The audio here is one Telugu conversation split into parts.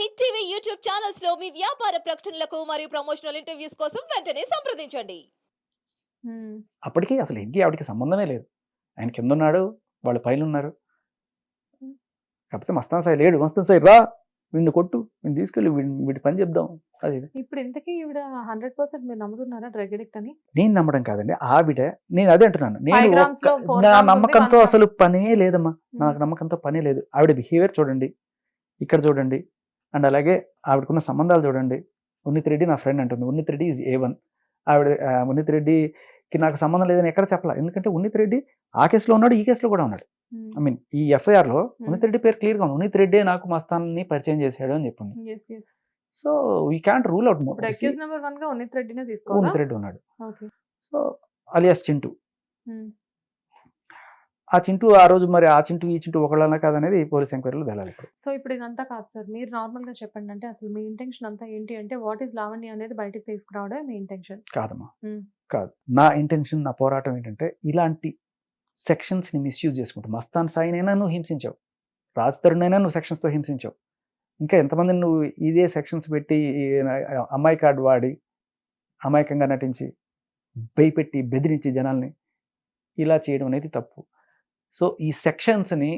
హిట్ టీవీ యూట్యూబ్ ఛానల్స్లో మీ వ్యాపార ప్రకటనలకు మరియు ప్రమోషనల్ ఇంటర్వ్యూస్ కోసం వెంటనే సంప్రదించండి. అప్పటికి అసలు ఇంకే ఆవిడకి సంబంధమే లేదు. ఆయన కింద ఉన్నాడు వాళ్ళు పైన ఉన్నారు కాకపోతే మస్తాన్ సాయి లేడు. మస్తాన్ సాయి రా వీడిని కొట్టు వీడిని తీసుకెళ్ళి వీడి వీడి పని చెప్దాం అది. ఇప్పుడు ఇంతకీ ఈవిడ హండ్రెడ్ పర్సెంట్ మీరు నమ్ముతున్నారా డ్రగ్ అడిక్ట్ అని? నేను నమ్మడం కాదండి. ఆవిడ నేను అదే అంటున్నాను. నేను ఒక్క- నా నమ్మకంతో. అసలు పనే లేదమ్మా. నాకు నమ్మకంతో పనే లేదు. ఆవిడ బిహేవియర్ చూడండి. ఇక్కడ చూడండి. అండ్ అలాగే ఆవిడకున్న సంబంధాలు చూడండి. ఉన్నిత్ రెడ్డి నా ఫ్రెండ్ అంటుంది. Unnith Reddy is A one ఆవిడ ఉన్నిత్ రెడ్డికి నాకు సంబంధం లేదని ఎక్కడ చెప్పాల. ఎందుకంటే ఉన్నిత్ రెడ్డి ఆ కేసులో ఉన్నాడు ఈ కేసులో కూడా ఉన్నాడు. ఐ మీన్ ఈ ఎఫ్ఐఆర్లో ఉన్నిత్ రెడ్డి పేరు క్లియర్గా ఉంది. ఉన్నిత్ రెడ్డి నాకు మస్తాన్ని పరిచయం చేశాడు అని చెప్పింది. So we can't rule out Unnith Reddy ఉన్నాడు. So alias Chintu. ఆ చింటూ ఆ రోజు మరి ఆ చింటూ ఈ చింటూ ఒకళ్ళనా కాదనేది పోలీస్ ఎంక్వైరీలో వెళ్ళాలి సో ఇప్పుడు ఇదంతా కాదు సార్. మీరు నార్మల్గా చెప్పండి అంటే అసలు మీ ఇంటెన్షన్ అంతా ఏంటి అంటే వాట్ ఈస్ లావణ్య అనేది బయటకు తీసుకురావడే మీ ఇంటెన్షన్? కాదమ్మా. కాదు. నా ఇంటెన్షన్ నా పోరాటం ఏంటంటే ఇలాంటి సెక్షన్స్ని మిస్యూజ్ చేసుకుంటూ మస్తాన్ సాయినైనా నువ్వు హింసించావు. రాజ్ తరుణైనా నువ్వు sections తో హింసించావు. ఇంకా ఎంతమంది నువ్వు ఇదే సెక్షన్స్ పెట్టి అమ్మాయి కార్డు వాడి అమాయకంగా నటించి భయపెట్టి బెదిరించి జనాల్ని ఇలా చేయడం అనేది తప్పు. సో ఈ సెక్షన్స్ని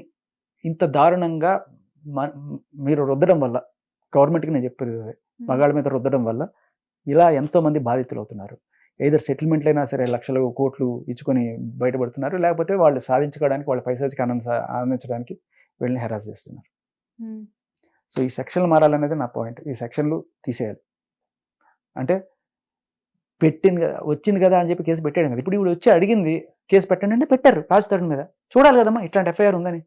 ఇంత దారుణంగా మ- మీరు రుద్దడం వల్ల గవర్నమెంట్కి నేను చెప్పేది అదే. మగాళ్ళ మీద రుద్దడం వల్ల ఇలా ఎంతో మంది బాధితులు అవుతున్నారు ఏదర్ సెటిల్మెంట్లైనా సరే లక్షలు కోట్లు ఇచ్చుకొని బయటపడుతున్నారు లేకపోతే వాళ్ళు సాధించుకోవడానికి వాళ్ళ పైసాకి ఆనంద ఆనందించడానికి వీళ్ళని హెరాస్ చేస్తున్నారు. సో ఈ సెక్షన్లు మారాలనేది నా పాయింట్ ఈ సెక్షన్లు తీసేయాలి అంటే పెట్టింది కదా వచ్చింది కదా అని చెప్పి కేసు పెట్టాడు కదా. ఇప్పుడు ఇప్పుడు వచ్చి అడిగింది కేసు పెట్టండి అంటే పెట్టారు రాజ్ తరుణ్ మీద. చూడాలి కదమ్మా ఇట్లాంటి ఎఫ్ఐఆర్ ఉందని.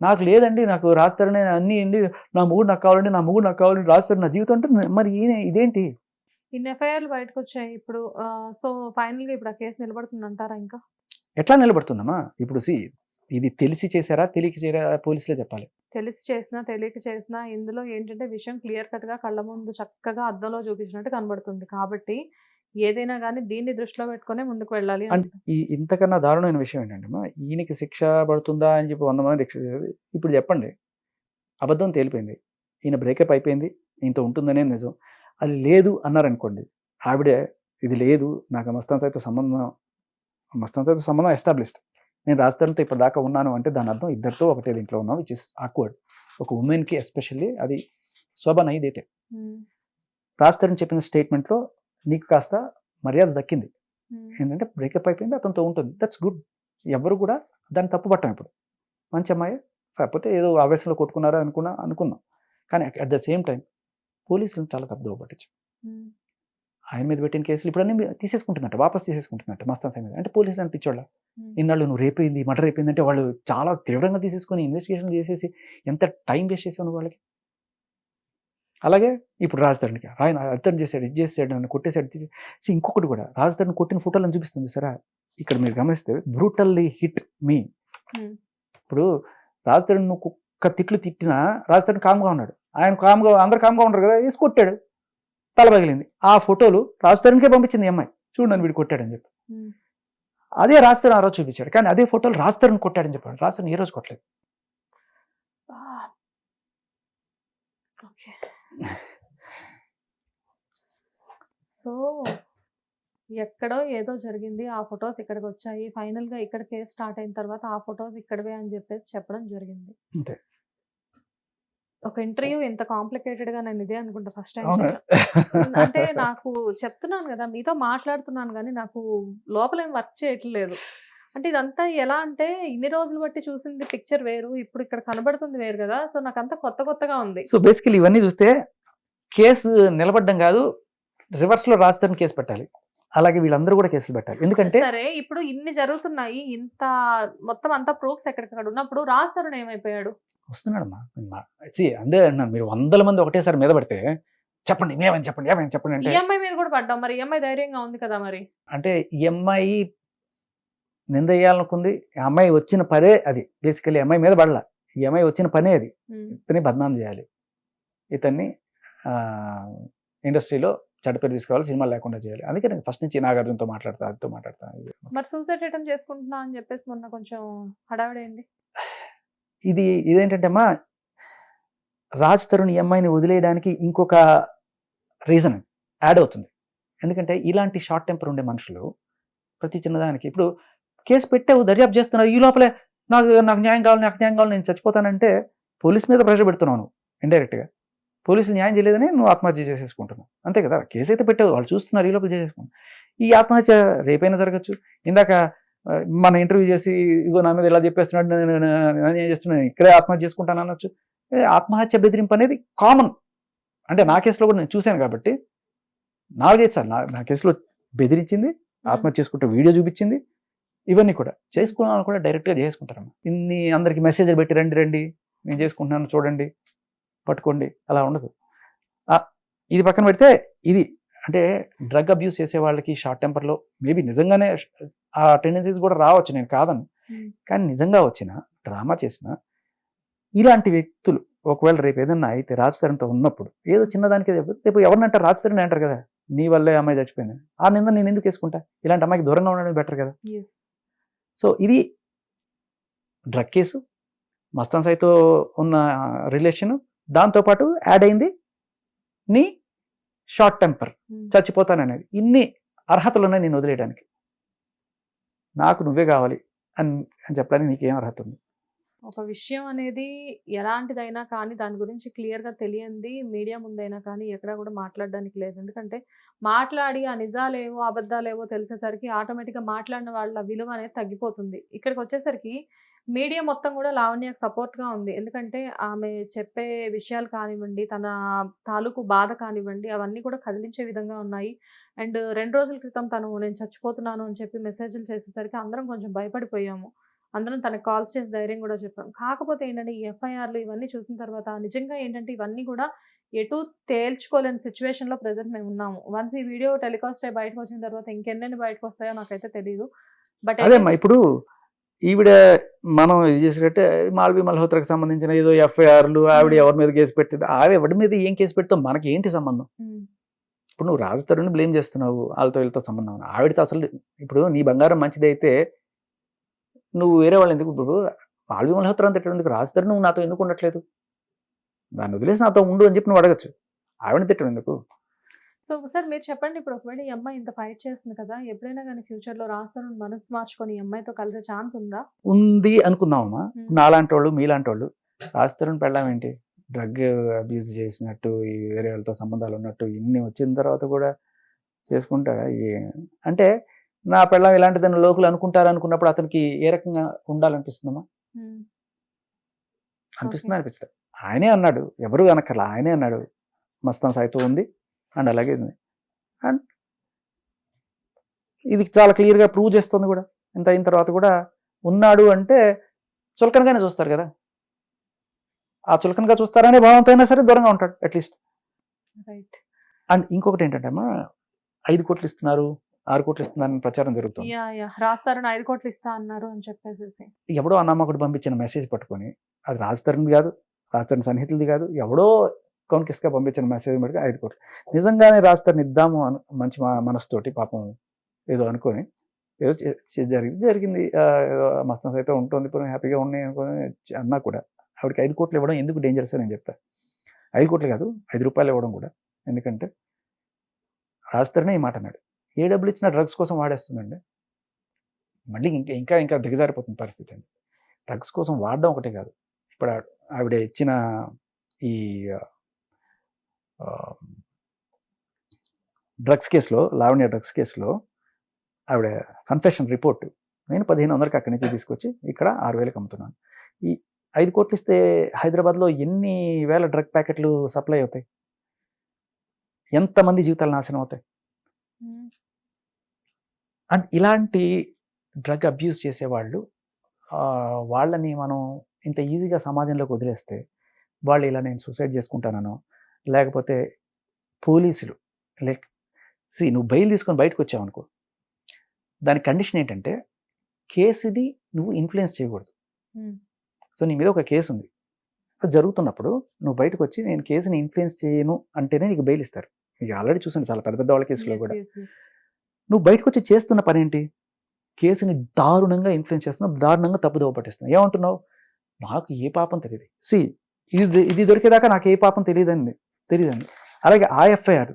నాకు లేదండి నాకు రాజ్ తరుణ్ అన్ని అండి నా మొగుడు నాకు కావాలండి నా మొగుడు నాకు కావాలండి రాజ్ తరుణ్ నా జీవితం అంటే మరి ఈయన ఇదేంటి? ఇన్ని ఎఫ్ఐఆర్లు బయటకు వచ్చాయి ఇప్పుడు సో ఫైనల్గా ఇప్పుడు ఆ కేసు నిలబడుతుంది అంటారా ఇంకా? ఎట్లా నిలబడుతుందమ్మా? ఇప్పుడు సి ఇది తెలిసి చేశారా తెలియక చేశారా పోలీసులే చెప్పాలి. తెలిసి చేసినా తెలియక చేసినా ఇందులో ఏంటంటే విషయం క్లియర్ కట్గా కళ్ళ ముందు చక్కగా అద్దంలో చూపించినట్టు కనబడుతుంది. కాబట్టి ఏదైనా కానీ దీన్ని దృష్టిలో పెట్టుకునే ముందుకు వెళ్ళాలి అంటే ఈ ఇంతకన్నా దారుణమైన విషయం ఏంటంటే అమ్మా, ఈయనకి శిక్ష పడుతుందా అని చెప్పి వంద మంది ఇప్పుడు చెప్పండి. అబద్ధం తేలిపోయింది. ఈయన బ్రేకప్ అయిపోయింది. ఈయనతో ఉంటుందనే నిజం. అది లేదు అన్నారనుకోండి ఆవిడే ఇది లేదు నాకు మస్తాన్ సాయితో సంబంధం మస్తాన్ సాయితో సంబంధం ఎస్టాబ్లిష్డ్. నేను రాజధానితో ఇప్పుడు దాకా ఉన్నాను అంటే దాని అర్థం ఇద్దరితో ఒకటే దీంట్లో ఉన్నాం విచ్ ఇస్ ఆక్వర్డ్ ఒక ఉమెన్కి ఎస్పెషల్లీ అది శోభన ఇదైతే ఉమ్. రాజధాని చెప్పిన స్టేట్మెంట్లో నీకు కాస్త మర్యాద దక్కింది. ఏంటంటే బ్రేకప్ అయిపోయింది అతనితో ఉంటుంది. దట్స్ గుడ్ ఎవరు కూడా దాన్ని తప్పు పట్టాం ఇప్పుడు. మంచి అమ్మాయి కాకపోతే ఏదో ఆవేశంలో కొట్టుకున్నారా అనుకున్నా అనుకున్నాం కానీ అట్ ద సేమ్ టైం పోలీసులను చాలా తప్పుదోవ పట్టించు. ఆయన మీద పెట్టిన కేసులు ఇప్పుడు అన్ని తీసేసుకుంటున్నట్ట వాపస్ తీసేసుకుంటున్నట్ట మస్తాన్ సాయి మీద. అంటే పోలీసులు అనిపించోళ్ళ. ఇన్నాళ్ళు నువ్వు రేపోయింది మర్డర్ అయిపోయింది అంటే వాళ్ళు చాలా తీవ్రంగా తీసేసుకొని ఇన్వెస్టిగేషన్ చేసేసి ఎంత టైం వేస్ట్ చేసావు వాళ్ళకి? అలాగే ఇప్పుడు రాజధానికి ఆయన అర్థం చేశాడు ఇది చేశాడు నన్ను కొట్టేశాడు ఇంకొకటి కూడా రాజధాని కొట్టిన ఫోటోలను చూపిస్తుంది సరే? ఇక్కడ మీరు గమనిస్తే బ్రూటల్లీ హిట్ మీ. ఇప్పుడు రాజధాని నువ్వు కుక్క తిట్లు తిట్టినా రాజధాని కామ్గా ఉన్నాడు. ఆయన కామ్గా అందరు కామ్గా ఉంటారు కదా వేసి కొట్టాడు. తల పగిలింది. ఆ ఫోటోలు రాజధానికే పంపించింది అమ్మాయి. చూడు నన్ను వీడు కొట్టాడని చెప్పి. అదే రాజధాని ఆ రోజు చూపించాడు. కానీ అదే ఫోటోలు రాజధాని కొట్టాడని చెప్పాడు. రాజధాని ఏ రోజు కొట్టలేదు. ఓకే. సో ఎక్కడో ఏదో జరిగింది. ఆ ఫొటోస్ ఇక్కడికి వచ్చాయి. ఫైనల్గా ఇక్కడ కేసు స్టార్ట్ అయిన తర్వాత ఆ ఫొటోస్ ఇక్కడవే అని చెప్పేసి చెప్పడం జరిగింది. అంతే. ఒక ఇంటర్వ్యూ ఇంత కాంప్లికేటెడ్గా నేను ఇదే అనుకుంటా ఫస్ట్ టైం అంటే నాకు చెప్తున్నాను కదా మీతో మాట్లాడుతున్నాను కానీ నాకు లోపల ఏం వర్క్ చేయట్లేదు. అంటే ఇదంతా ఎలా అంటే ఇన్ని రోజులు బట్టి చూసింది పిక్చర్ వేరు ఇప్పుడు ఇక్కడ కనబడుతుంది వేరు కదా సో నాకు అంతా కొత్త కొత్తగా ఉంది. సో బేసికలీ ఇవన్నీ చూస్తే కేసు నిలబడ్డం కాదు రివర్స్లో రాజధాని కేసు పెట్టాలి. అలాగే వీళ్ళందరూ కూడా కేసులు పెట్టాలి. ఎందుకంటే సరే ఇప్పుడు ఇన్ని జరుగుతున్నాయి ఇంత మొత్తం అంతా ప్రూఫ్స్ ఎక్కడికక్కడ ఉన్నప్పుడు రాజ్ తరుణ్ ఏమైపోయాడు? వస్తున్నాడమ్మా. సి అందే అన్నాను మీరు వందల మంది ఒకటేసారి మీద పడితే చెప్పండి ఏమని చెప్పండి ఏమని చెప్పండి అంటే ఈఎంఐ మీద కూడా పడ్డాం మరి ఈఎంఐ ధైర్యంగా ఉంది కదా మరి? అంటే ఈ అమ్మాయి నింద వేయాలనుకుంది ఈ అమ్మాయి వచ్చిన పనే అది. బేసికలీ అమ్మాయి మీద పడలా. ఈ అమ్మాయి వచ్చిన పనే అది. ఇతన్ని బద్నాం చేయాలి. ఇతన్ని ఇండస్ట్రీలో చెడ్డ పేరు తీసుకోవాలి సినిమా లేకుండా చేయాలి. అందుకే నేను ఫస్ట్ నుంచి నాగార్జునతో మాట్లాడతా అదితో మాట్లాడతా. ఇది. మరి సూసైడ్ అటెంప్ట్ చేసుకుంటున్నా అని చెప్పేసి మొన్న కొంచెం హడావిడైంది. ఇది ఇదేంటంటే అమ్మా రాజ్ తరుణ్ ఈ అమ్మాయిని వదిలేయడానికి ఇంకొక రీజన్ యాడ్ అవుతుంది. ఎందుకంటే ఇలాంటి షార్ట్ టెంపర్ ఉండే మనుషులు ప్రతి చిన్నదానికి ఇప్పుడు కేసు పెట్టావు దర్యాప్తు చేస్తున్నావు ఈ లోపలే నాకు నాకు న్యాయం కావాలి నాకు న్యాయం కావాలి నేను చచ్చిపోతానంటే పోలీస్ మీద ప్రెషర్ పెడుతున్నావు నువ్వు ఇండైరెక్ట్గా పోలీసులు న్యాయం చేయలేదని నువ్వు ఆత్మహత్య చేసేసుకుంటున్నావు. అంతే కదా కేసు అయితే పెట్టావు వాళ్ళు చూస్తున్నారు ఈ లోపల చేసేసుకుంటున్నావు ఈ ఆత్మహత్య రేపైనా జరగచ్చు. ఇందాక మన ఇంటర్వ్యూ చేసి ఇగో నా మీద ఇలా చెప్పేస్తున్నాడు నేను నేను- ఏం చేస్తున్నాను ఇక్కడే ఆత్మహత్య చేసుకుంటాను అనొచ్చు. ఏ, ఆత్మహత్య బెదిరింపు అనేది కామన్ అంటే నా కేసులో కూడా నేను చూశాను కాబట్టి నాలుగైదు సార్ నా నా కేసులో బెదిరించింది ఆత్మహత్య చేసుకుంటే వీడియో చూపించింది ఇవన్నీ కూడా చేసుకున్న వాళ్ళు కూడా డైరెక్ట్గా చేసుకుంటారమ్మా. ఇన్ని అందరికి మెసేజ్ పెట్టి రండి రండి నేను చేసుకుంటున్నాను చూడండి పట్టుకోండి అలా ఉండదు. ఇది పక్కన పెడితే ఇది అంటే డ్రగ్ అబ్యూస్ చేసే వాళ్ళకి షార్ట్ టెంపర్లో మేబీ నిజంగానే ఆ టెండెన్సీస్ కూడా రావచ్చు నేను కాదను. కానీ నిజంగా వచ్చిన డ్రామా చేసిన ఇలాంటి వ్యక్తులు ఒకవేళ రేపు ఏదన్నా అయితే రాజధానితో ఉన్నప్పుడు ఏదో చిన్నదానికి రేపు ఎవరినంటారు రాజధాని అంటారు? కదా నీ వల్లే అమ్మాయి చచ్చిపోయింది. ఆ నింద నేను ఎందుకు వేసుకుంటా? ఇలాంటి అమ్మాయికి దూరంగా ఉండడం బెటర్ కదా. సో ఇది డ్రగ్ కేసు మస్తాన్ సాయితో ఉన్న రిలేషన్ దాంతోపాటు యాడ్ అయింది నీ షార్ట్ టెంపర్ చచ్చిపోతాననేది. ఇన్ని అర్హతలు ఉన్నాయి నేను వదిలేయడానికి. నాకు నువ్వే కావాలి అని అని చెప్పడానికి నీకేం అర్హత ఉంది? ఒక విషయం అనేది ఎలాంటిదైనా కానీ దాని గురించి క్లియర్గా తెలియంది. మీడియా ముందైనా కానీ ఎక్కడా కూడా మాట్లాడడానికి లేదు. ఎందుకంటే మాట్లాడి ఆ నిజాలేవో అబద్ధాలేవో తెలిసేసరికి ఆటోమేటిక్గా మాట్లాడిన వాళ్ళ విలువ అనేది తగ్గిపోతుంది. ఇక్కడికి వచ్చేసరికి మీడియా మొత్తం కూడా లావణ్యకు సపోర్ట్గా ఉంది. ఎందుకంటే ఆమె చెప్పే విషయాలు కానివ్వండి తన తాలూకు బాధ కానివ్వండి అవన్నీ కూడా కదిలించే విధంగా ఉన్నాయి. అండ్ రెండు రోజుల క్రితం తను నేను చచ్చిపోతున్నాను అని చెప్పి మెసేజ్లు చేసేసరికి అందరం కొంచెం భయపడిపోయాము. అందరం తనకు కాల్స్ చేసి ధైర్యం కూడా చెప్పాం. కాకపోతే ఏంటంటే ఈ ఎఫ్ఐఆర్లు ఇవన్నీ చూసిన తర్వాత నిజంగా ఏంటంటే ఇవన్నీ కూడా ఎటు తేల్చుకోలేని సిచ్యువేషన్లో ప్రజెంట్ మేము ఉన్నాము. వన్స్ ఈ వీడియో టెలికాస్ట్ అయ్యి బయటకు వచ్చిన తర్వాత ఇంకెన్నెన్ని బయటకు వస్తాయో నాకైతే తెలియదు బట్ అదేమ్మా ఇప్పుడు ఈవిడ మనం ఇది చేసినట్టే మాల్వి మల్హోత్రకు సంబంధించిన ఏదో ఎఫ్ఐఆర్లు ఆవిడ ఎవరి మీద కేసు పెట్టింది. ఆవిడ ఎవరి మీద ఏం కేసు పెడతావు మనకి ఏంటి సంబంధం ఇప్పుడు నువ్వు రాజతరుని బ్లేమ్ చేస్తున్నావు వాళ్ళతో వీళ్ళతో సంబంధం. ఆవిడతో అసలు ఇప్పుడు నీ బంగారం మంచిదైతే నువ్వు వేరే వాళ్ళు ఎందుకు? ఇప్పుడు మాల్వి మల్హోత్రం తిట్టడం? ఎందుకు రాజతరు నువ్వు నాతో ఎందుకు ఉండట్లేదు? దాన్ని వదిలేసి నాతో ఉండు అని చెప్పి నువ్వు అడగచ్చు. ఆవిడని తిట్టడం ఎందుకు? సో సార్ మీరు చెప్పండి. ఇప్పుడు ఒకవేళ ఈ అమ్మాయి ఇంత ఫైట్ చేస్తుంది కదా ఎప్పుడైనా కానీ ఫ్యూచర్లో రాస్తాను మనసు మార్చుకొని ఈ అమ్మాయితో కలిసే ఛాన్స్ ఉందా? ఉంది అనుకుందామమ్మా. నాలాంటి వాళ్ళు మీలాంటి వాళ్ళు రాజతరుని పెళ్ళాం ఏంటి? డ్రగ్ అబ్యూజ్ చేసినట్టు ఈ వేరే వాళ్ళతో సంబంధాలు ఉన్నట్టు ఇన్ని వచ్చిన తర్వాత కూడా చేసుకుంటారా? అంటే నా పెళ్ళం ఇలాంటిదని లోకులు అనుకుంటారు అనుకున్నప్పుడు అతనికి ఏ రకంగా ఉండాలనిపిస్తుందమ్మా? అనిపిస్తుంది అనిపిస్తుంది ఆయనే అన్నాడు ఎవరు అనక్కర్లా ఆయనే అన్నాడు మస్తాన్ సాయితో ఉంది అండ్ అలాగే ఉంది. అండ్ ఇది చాలా క్లియర్గా ప్రూవ్ చేస్తుంది కూడా. ఇంత అయిన తర్వాత కూడా ఉన్నాడు అంటే చులకనగానే చూస్తారు కదా. ఆ చులకనగా చూస్తారనే భావంతో అయినా సరే దూరంగా ఉంటాడు అట్లీస్ట్. రైట్. అండ్ ఇంకొకటి ఏంటంటే అమ్మా ఐదు కోట్లు ఇస్తున్నారు ఆరు కోట్లు ఇస్తున్నారని ప్రచారం జరుగుతుంది. రాస్తారని ఐదు కోట్లు ఇస్తా అన్నారు అని చెప్పేసి ఎవడో అన్నమ్మకుడు పంపించిన మెసేజ్ పట్టుకొని అది రాజతరుణ్ది కాదు రాజతరుణ్ సన్నిహితులది కాదు ఎవడో కౌన్కిస్గా పంపించిన మెసేజ్ పట్టుకు ఐదు కోట్లు. నిజంగానే రాజతరుణ్ ఇద్దాము మంచి మనసుతోటి పాపం ఏదో అనుకొని ఏదో జరిగింది. జరిగింది మస్తన్ అయితే ఉంటుంది ఇప్పుడు హ్యాపీగా ఉన్నాయి అనుకొని అన్నా కూడా ఆవిడకి ఐదు కోట్లు ఇవ్వడం ఎందుకు డేంజరస్ అని నేను చెప్తా. ఐదు కోట్లు కాదు ఐదు రూపాయలు ఇవ్వడం కూడా. ఎందుకంటే రాజతరుణే ఈ మాట అన్నాడు. ఏ డబ్బులు ఇచ్చినా డ్రగ్స్ కోసం వాడేస్తుందండి. మళ్ళీ ఇంకా ఇంకా ఇంకా దిగజారిపోతుంది పరిస్థితి అండి. డ్రగ్స్ కోసం వాడడం ఒకటే కాదు. ఇప్పుడు ఆవిడ ఇచ్చిన ఈ డ్రగ్స్ కేసులో లావణ్య డ్రగ్స్ కేసులో ఆవిడ కన్ఫెషన్ రిపోర్ట్ నేను పదిహేను వందలకి అక్కడి నుంచి తీసుకొచ్చి ఇక్కడ ఆరు వేలకు అమ్ముతున్నాను. ఈ ఐదు కోట్లు ఇస్తే హైదరాబాద్లో ఎన్ని వేల డ్రగ్ ప్యాకెట్లు సప్లై అవుతాయి? ఎంతమంది జీవితాలు నాశనం అవుతాయి? అండ్ ఇలాంటి డ్రగ్ అబ్యూస్ చేసేవాళ్ళు వాళ్ళని మనం ఇంత ఈజీగా సమాజంలోకి వదిలేస్తే వాళ్ళు ఇలా నేను సూసైడ్ చేసుకుంటానో లేకపోతే పోలీసులు లైక్ సి నువ్వు బెయిల్ తీసుకొని బయటకు వచ్చావు అనుకో దాని కండిషన్ ఏంటంటే కేసుని నువ్వు ఇన్ఫ్లుయెన్స్ చేయకూడదు. సో నీ మీద ఒక కేసు ఉంది అది జరుగుతున్నప్పుడు నువ్వు బయటకు వచ్చి నేను కేసుని ఇన్ఫ్లుయెన్స్ చేయను అంటేనే నీకు బెయిల్ ఇస్తారు. మీకు ఆల్రెడీ చూసాను చాలా పెద్ద పెద్ద వాళ్ళ కేసులో కూడా. నువ్వు బయటకు వచ్చి చేస్తున్న పని ఏంటి కేసుని దారుణంగా ఇన్ఫ్లుయెన్స్ చేస్తున్నావు దారుణంగా తప్పుదోవ పట్టిస్తున్నావు. ఏమంటున్నావు? నాకు ఏ పాపం తెలియదు. సి ఇది ఇది దొరికేదాకా నాకు ఏ పాపం తెలియదండి. తెలియదండి. అలాగే ఆ ఎఫ్ఐఆర్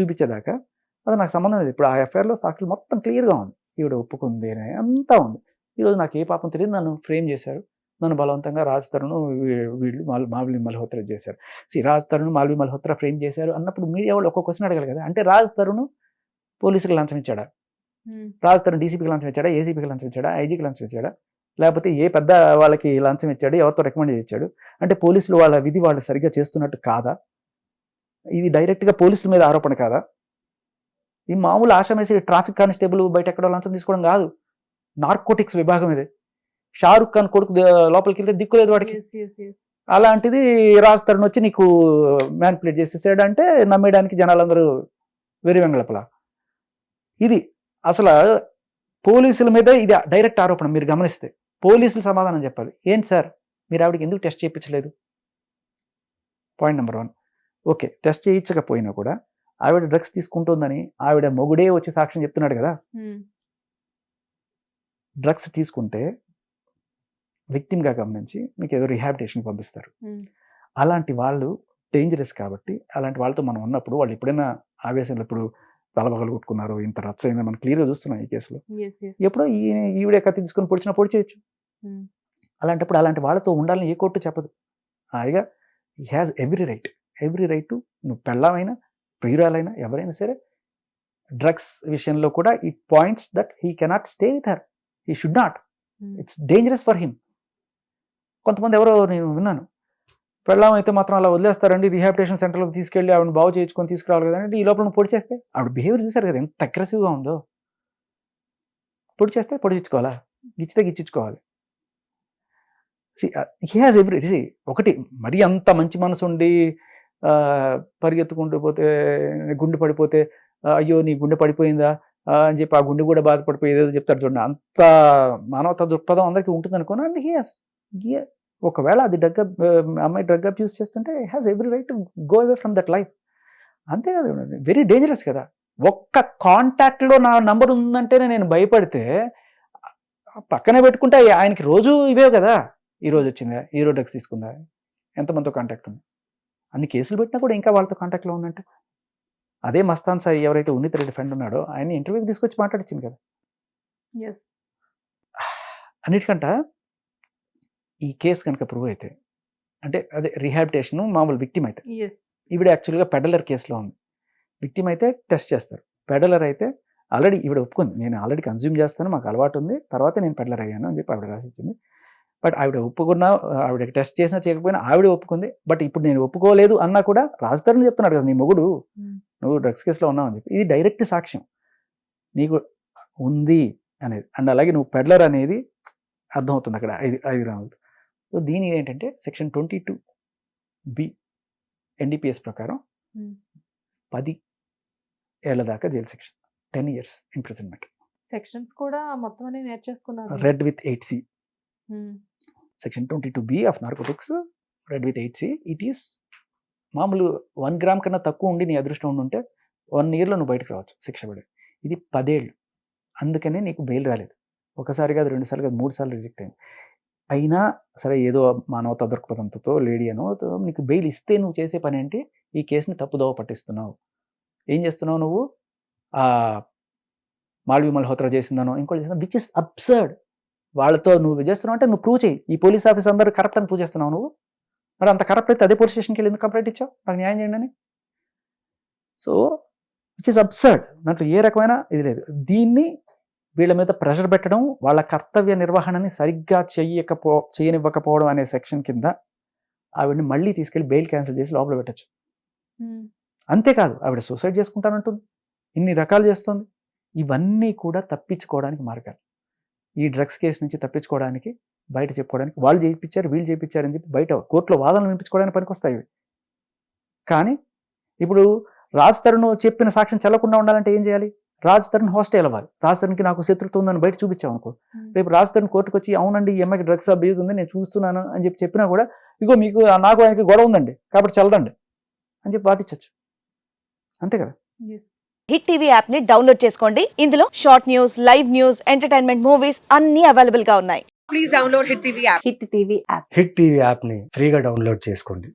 చూపించేదాకా అది నాకు సంబంధం లేదు. ఇప్పుడు ఆ ఎఫ్ఐఆర్లో సాక్షులు మొత్తం క్లియర్గా ఉంది. ఈవిడ ఒప్పుకుంది అంతా ఉంది. ఈరోజు నాకు ఏ పాపం తెలియదు. నన్ను ఫ్రేమ్ చేశారు. నన్ను బలవంతంగా రాజ్ తరుణ్ వీ- వీళ్ళు మాల్ మాల్వి మల్హోత్రా చేశారు. సి రాజ్ తరుణ్ మాల్వి మల్హోత్రా ఫ్రేమ్ చేశారు అన్నప్పుడు మీడియా వాళ్ళు ఒక్కొక్క క్వశ్చన్ అడగాలి కదా. అంటే రాజ్ తరుణ్ పోలీసులకు లంచం ఇచ్చాడా? ఉమ్, రాజ్ తరుణ్ డీసీపీకి లంచం ఇచ్చాడా? ఏసీపీకి లంచం ఇచ్చాడా? ఐజీకి లంచం ఇచ్చాడా? లేకపోతే ఏ పెద్ద వాళ్ళకి లంచం ఇచ్చాడు? ఎవరితో రికమెండ్ ఇచ్చాడు అంటే పోలీసులు వాళ్ళ విధి వాళ్ళు సరిగ్గా చేస్తున్నట్టు కాదా? ఇది డైరెక్ట్గా పోలీసుల మీద ఆరోపణ కాదా? ఈ మామూలు ఆశామేసి ట్రాఫిక్ కానిస్టేబుల్ బయట ఎక్కడో లంచం తీసుకోవడం కాదు. నార్కోటిక్స్ విభాగం ఇది. షారుఖ్ ఖాన్ కొడుకు లోపలికి వెళ్తే దిక్కులేదు వాడికి. అలాంటిది రాజ్ తరుణ్ వచ్చి నీకు మ్యాన్పులేట్ చేసేసాడు అంటే నమ్మేయడానికి జనాలందరూ వెరి వెంగళపల ఇది అసలు పోలీసుల మీద ఇది డైరెక్ట్ ఆరోపణ మీరు గమనిస్తే. పోలీసులు సమాధానం చెప్పాలి. ఏంటి సార్? మీరు ఆవిడకి ఎందుకు test చేయించలేదు? Point number one. Okay test చేయించకపోయినా కూడా ఆవిడ డ్రగ్స్ తీసుకుంటుందని ఆవిడ మొగుడే వచ్చి సాక్ష్యం చెప్తున్నాడు కదా? డ్రగ్స్ తీసుకుంటే విక్టిమ్గా గమనించి మీకు ఏదో రిహాబిటేషన్కి పంపిస్తారు. అలాంటి వాళ్ళు డేంజరస్ కాబట్టి అలాంటి వాళ్ళతో మనం ఉన్నప్పుడు వాళ్ళు ఎప్పుడైనా ఆవేశంలో ఇప్పుడు తలబగలు కొట్టుకున్నారు ఇంత రచ్చ అయిందో మనం క్లియర్గా చూస్తున్నాం ఈ కేసులో. ఎప్పుడో ఈ ఈవిడే కత్తి తీసుకొని పొడిచినా పొడి చేయొచ్చు. ఉమ్, అలాంటప్పుడు అలాంటి వాళ్ళతో ఉండాలని ఏ కోర్టు చెప్పదు. హాయిగా he has every right every right to నువ్వు పెళ్ళమైనా ప్రియురాలైనా ఎవరైనా సరే డ్రగ్స్ విషయంలో కూడా it points that he cannot stay with her he should not. It's dangerous for him కొంతమంది ఎవరో నేను విన్నాను పెళ్ళాం అయితే మాత్రం అలా వదిలేస్తారండి. రీహాబిటేషన్ సెంటర్లోకి తీసుకెళ్ళి ఆవిడ బాగు చేయించుకొని తీసుకురావాలి కదండి. ఈ లోపల నువ్వు పొడి చేస్తే ఆవిడ బిహేవియర్ చూసారు కదా ఎంత అగ్రెసివ్గా ఉందో. పొడి చేస్తే పొడిచ్చుకోవాలా గిచ్చితే గిచ్చించుకోవాలి హీ హాజ్ uh, ఎవ్రీ సి ఒకటి మరీ అంత మంచి మనసు ఉండి పరిగెత్తుకుంటూ పోతే గుండె పడిపోతే అయ్యో నీ గుండె పడిపోయిందా అని చెప్పి ఆ గుండె కూడా బాధపడిపోయి ఏదో చెప్తారు చూడండి. అంత మానవత దృక్పథం అందరికీ ఉంటుంది అనుకోను అండ్ హియస్ ఒకవేళ అది డ్రగ్ అమ్మాయి డ్రగ్ అబ్యూస్ చేస్తుంటే has every right to go away from that life అంతే కదా వెరీ డేంజరస్ కదా. ఒక్క కాంటాక్ట్లో నా నంబర్ ఉందంటేనే నేను భయపడితే పక్కనే పెట్టుకుంటే ఆయనకి రోజు ఇవే కదా. ఈ రోజు వచ్చిందా ఈ రోజు డ్రగ్స్ తీసుకుందా ఎంతమందితో కాంటాక్ట్ ఉంది? అన్ని కేసులు పెట్టినా కూడా ఇంకా వాళ్ళతో కాంటాక్ట్లో ఉందంటే. అదే మస్తాన్ సాయి ఎవరైతే ఉన్నిత రెడ్డి ఫ్రెండ్ ఉన్నాడో ఆయన ఇంటర్వ్యూకి తీసుకొచ్చి మాట్లాడించింది కదా. అన్నిటికంట ఈ కేసు కనుక ప్రూవ్ అయితే అంటే అదే రిహాబిటేషన్ మామూలు విక్టిమ్ అయితే. ఈవిడ యాక్చువల్గా పెడలర్ కేసులో ఉంది. విక్టిమ్ అయితే టెస్ట్ చేస్తారు. పెడలర్ అయితే ఆల్రెడీ ఈవిడ ఒప్పుకుంది. నేను ఆల్రెడీ కన్జ్యూమ్ చేస్తాను మాకు అలవాటు ఉంది. తర్వాత నేను పెడలర్ అయ్యాను అని చెప్పి ఆవిడ రాసిచ్చింది. బట్ ఆవిడ ఒప్పుకున్నా ఆవిడ టెస్ట్ చేసినా చేయకపోయినా ఆవిడ ఒప్పుకుంది. బట్ ఇప్పుడు నేను ఒప్పుకోలేదు అన్నా కూడా రాజధాని చెప్తున్నాడు కదా నీ మొగుడు. Hmm. నువ్వు డ్రగ్స్ కేసులో ఉన్నావు అని చెప్పి. ఇది డైరెక్ట్ సాక్ష్యం. నీకు ఉంది అనేది. అండ్ అలాగే నువ్వు పెడ్లర్ అనేది అర్థమవుతుంది అక్కడ ఐదు ఐదు గ్రాములు సో దీని ఏంటంటే section twenty two B NDPS ప్రకారం Hmm. పది ఏళ్ళ దాకా జైలు శిక్ష టెన్ ఇయర్స్ ఇంప్రిజన్మెంట్ సెక్షన్స్ కూడా మొత్తం అన్ని నేర్చేసుకున్నారు. Read with eight C. Um, section twenty two B of narcotics read with eight C. It is మామూలు వన్ గ్రామ్ కన్నా తక్కువ ఉండి నీ అదృష్టం ఉండి ఉంటే వన్ ఇయర్లో నువ్వు బయటకు రావచ్చు శిక్ష పడి. ఇది పదేళ్ళు అందుకనే నీకు బెయిల్ రాలేదు. ఒకసారి కాదు రెండు సార్లు కాదు మూడు సార్లు రిజెక్ట్ అయింది. అయినా సరే ఏదో మానవత దృక్పథంతో లేడీ అనో తో నీకు బెయిల్ ఇస్తే నువ్వు చేసే పని ఏంటి? ఈ కేసుని తప్పుదోవ పట్టిస్తున్నావు. ఏం చేస్తున్నావు నువ్వు? ఆ మాల్వి మల్హోత్రా చేసిందనో ఇంకోటి చేసిందో విచ్ ఇస్ అబ్సర్డ్ వాళ్ళతో నువ్వు చేస్తున్నావు అంటే నువ్వు ప్రూవ్ చేయి. ఈ పోలీస్ ఆఫీస్ అందరూ కరప్ట్ అని ప్రూవ్ చేస్తున్నావు నువ్వు. మరి అంత కరప్ట్ అయితే అదే పోలీస్ స్టేషన్కి వెళ్ళి ఎందుకు కంప్లైంట్ ఇచ్చావు? నాకు న్యాయం చేయండి అని. సో విచ్ ఇస్ అబ్సర్డ్ దాంట్లో ఏ రకమైన ఇది లేదు. దీన్ని వీళ్ళ మీద ప్రెషర్ పెట్టడం వాళ్ళ కర్తవ్య నిర్వహణని సరిగ్గా చెయ్యకపో చేయనివ్వకపోవడం అనే సెక్షన్ కింద ఆవిడని మళ్ళీ తీసుకెళ్ళి బెయిల్ క్యాన్సిల్ చేసి లోపల పెట్టచ్చు. అంతేకాదు ఆవిడ సూసైడ్ చేసుకుంటానంటుంది. ఇన్ని రకాలు చేస్తుంది. ఇవన్నీ కూడా తప్పించుకోవడానికి మార్గాలు. ఈ డ్రగ్స్ కేసు నుంచి తప్పించుకోవడానికి బయట చెప్పుకోవడానికి వాళ్ళు చేయించారు వీళ్ళు చేయించారు అని చెప్పి బయట కోర్టులో వాదనలు వినిపించుకోవడానికి పనికొస్తాయి ఇవి. కానీ ఇప్పుడు రాజ్ తరుణ్ చెప్పిన సాక్ష్యం చెల్లకుండా ఉండాలంటే ఏం చేయాలి? రాజ్ తరుణ్ హాస్టల్ అవ్వాలి రాజ్ తరుణ్కి నాకు శత్రుత్వం ఉందని బయట చూపించాం అనుకో. ఉమ్. రేపు రాజ్ తరుణ్ కోర్టుకు వచ్చి అవునండి ఈ అమ్మాయికి డ్రగ్స్ అబ్యూజ్ ఉంది నేను చూస్తున్నాను అని చెప్పి చెప్పినా కూడా ఇగో మీకు నాకు ఆయనకి గొడవ ఉందండి కాబట్టి చల్లదండి అని చెప్పి వాదించవచ్చు అంతే కదా? Yes. హిట్ టీవీ యాప్ని డౌన్లోడ్ చేసుకోండి. ఇందులో short news live news entertainment movies అన్ని అవైలబుల్గా ఉన్నాయి. Please download Hit TV app. Hit TV app Hit TV యాప్ని ఫ్రీగా డౌన్లోడ్ చేసుకోండి.